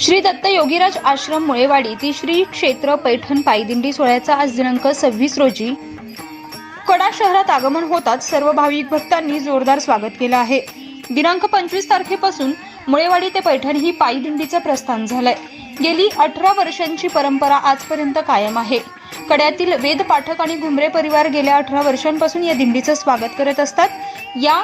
श्री दत्त योगीराज आश्रम मुळेवाडी ती श्री क्षेत्र पैठण पायदिंडी सोहळ्याचा आज दिनांक सव्वीस रोजी. कडा शहरात आगमन होताच सर्व भाविक भक्तांनी जोरदार स्वागत केलं आहे. दिनांक पंचवीस तारखेपासून मुळेवाडी ते पैठण ही पायदिंडीचं प्रस्थान झालंय. गेली अठरा वर्षांची परंपरा आजपर्यंत कायम आहे. कड्यातील वेद पाठक आणि घुमरे परिवार गेल्या अठरा वर्षांपासून या दिंडीचं स्वागत करत असतात. या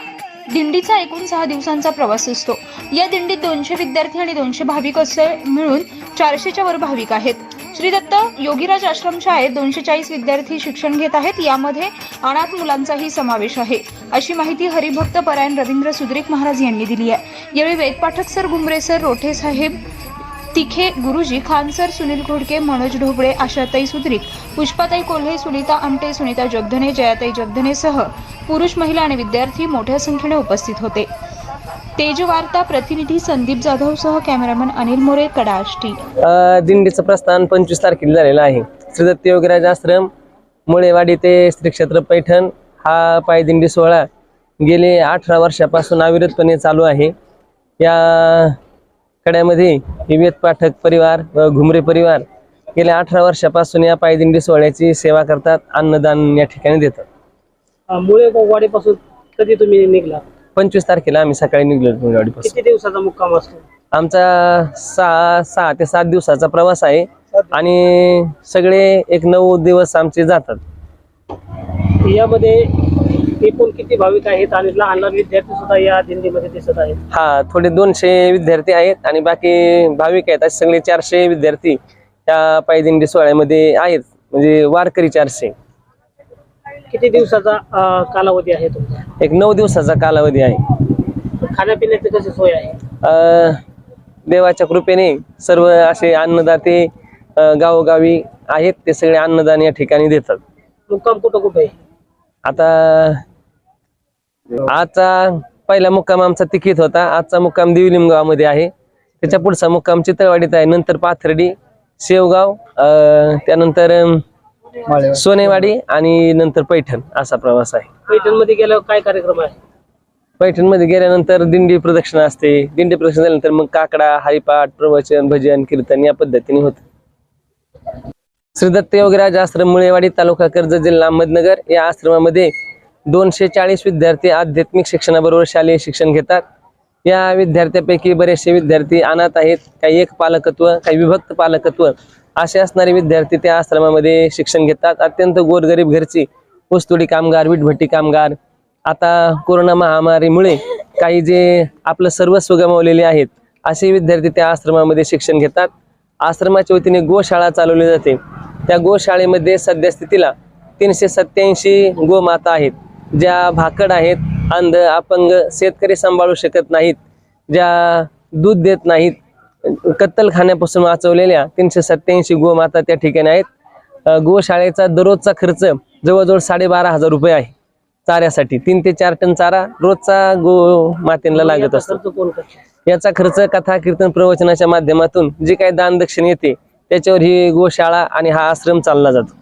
दिंडीचा एकूण सहा दिवसांचा प्रवास असतो. या दिंडीत दोनशे विद्यार्थी आणि दोनशे भाविक असे मिळून चारशेच्या वर भाविक आहेत. श्री दत्त योगीराज आश्रम शाळेत दोनशे चाळीस विद्यार्थी शिक्षण घेत आहेत. यामध्ये अनाथ मुलांचाही समावेश आहे. अशी माहिती हरिभक्त परायण रवींद्र सुद्रिक महाराज यांनी दिली आहे. यावेळी वेदपाठक सर घुमरे सर रोठे साहेब तिखे गुरुजी खानसर सुनील घोडके मनोज ढोबळे आशाताई सुद्रिक पुष्पाताई कोल्हे सुनीता आमटे सुनीता जगधने जयाताई जगधनेसह पुरुष महिला आणि विद्यार्थी मोठ्या संख्येने उपस्थित होते. तेजवार्ता प्रतिनिधी संदीप जाधवसह कॅमेरामन अनिल मोरे कडाष्टी. दिंडीचं प्रस्थान पंचवीस तारखेला झालेलं आहे. श्री दत्त योगराज आश्रम मुळेवाडी ते श्री क्षेत्र पैठण हा पायदिंडी सोहळा गेले अठरा वर्षापासून अविरतपणे चालू आहे. या कड्यामध्ये हे वेद पाठक परिवार व घुमरे परिवार गेल्या अठरा वर्षापासून या पायदिंडी सोहळ्याची सेवा करतात अन्नदान या ठिकाणी देतात. मुळे वाडीपासून कधी तुम्ही निघला? पंचवीस तारखेला आम्ही सकाळी निघलो किती दिवसाचा मुक्काम असतो? आमचा सहा सहा ते सात दिवसाचा प्रवास आहे आणि सगळे एक नऊ दिवस आमचे जातात. यामध्ये एकूण किती भाविक आहेत आणि लहान लहान विद्यार्थी सुद्धा या दिंडीमध्ये दिसत आहेत? हा थोडे दोनशे विद्यार्थी आहेत आणि बाकी भाविक आहेत. असे सगळे चारशे विद्यार्थी त्या पायदिंडी सोहळ्यामध्ये आहेत. म्हणजे वारकरी चारशे. किती दिवसाचा अ, कालावधी आहे तुमचा? एक नऊ दिवसाचा कालावधी आहे. खाण्यापिण्याची कशी सोय आहे? अ, देवाच्या कृपेने सर्व असे अन्नदाते अ, गावोगावी आहेत. ते सगळे अन्नदान या ठिकाणी देतात. मुक्काम कुठं कुठं आता आजचा पहिला मुक्काम आमचा तिकीत होता. आजचा मुक्काम देवलिम गावामध्ये आहे. त्याच्या पुढचा मुक्काम चितळवाडीत आहे. नंतर पाथर्डी शेवगाव अं, त्यानंतर सोनेवाडी आणि नंतर पैठण असा प्रवास आहे. पैठणमध्ये गेल्यावर काय कार्यक्रम आहे? पैठणमध्ये गेल्यानंतर दिंडी प्रदक्षिणा असते. दिंडी प्रदक्षिणा झाल्यानंतर मग काकडा हरिपाठ प्रवचन भजन कीर्तन या पद्धतीने होत. श्री दत्त योगीराज आश्रम मुळेवाडी तालुका कर्जत जिल्हा अहमदनगर या आश्रमामध्ये दोनशे चाळीस विद्यार्थी आध्यात्मिक शिक्षणाबरोबर शालेय शिक्षण घेतात. या विद्यार्थ्यापैकी बरेचसे विद्यार्थी अनाथ आहेत. काही एक पालकत्व काही विभक्त पालकत्व असे असणारे विद्यार्थी त्या आश्रमामध्ये शिक्षण घेतात. अत्यंत गोरगरीब घरची ऊसतोडी कामगार विटभट्टी कामगार. आता कोरोना महामारीमुळे काही जे आपलं सर्वस्व गमावलेले आहेत असे विद्यार्थी त्या आश्रमामध्ये शिक्षण घेतात. आश्रमाच्या वतीने गोशाळा चालवली जाते. त्या गोशाळेमध्ये सद्यस्थितीला तीनशे सत्याऐंशी गोमाता आहेत. ज्या भाकड आहेत अंध अपंग शेतकरी सांभाळू शकत नाहीत ज्या दूध देत नाहीत कत्तलखान्यापासून वाचवलेल्या तीनशे सत्याऐंशी गोमाता त्या ठिकाणी आहेत. गोशाळेचा दररोजचा खर्च जवळजवळ साडेबारा हजार रुपये आहे. चाऱ्यासाठी तीन ते चार टन चारा रोजचा गो मातेला लागत असतो. याचा खर्च कथा कीर्तन प्रवचनाच्या माध्यमातून जे काही दान दक्षिण येते त्याच्यावर ही गोशाळा आणि हा आश्रम चालला जातो.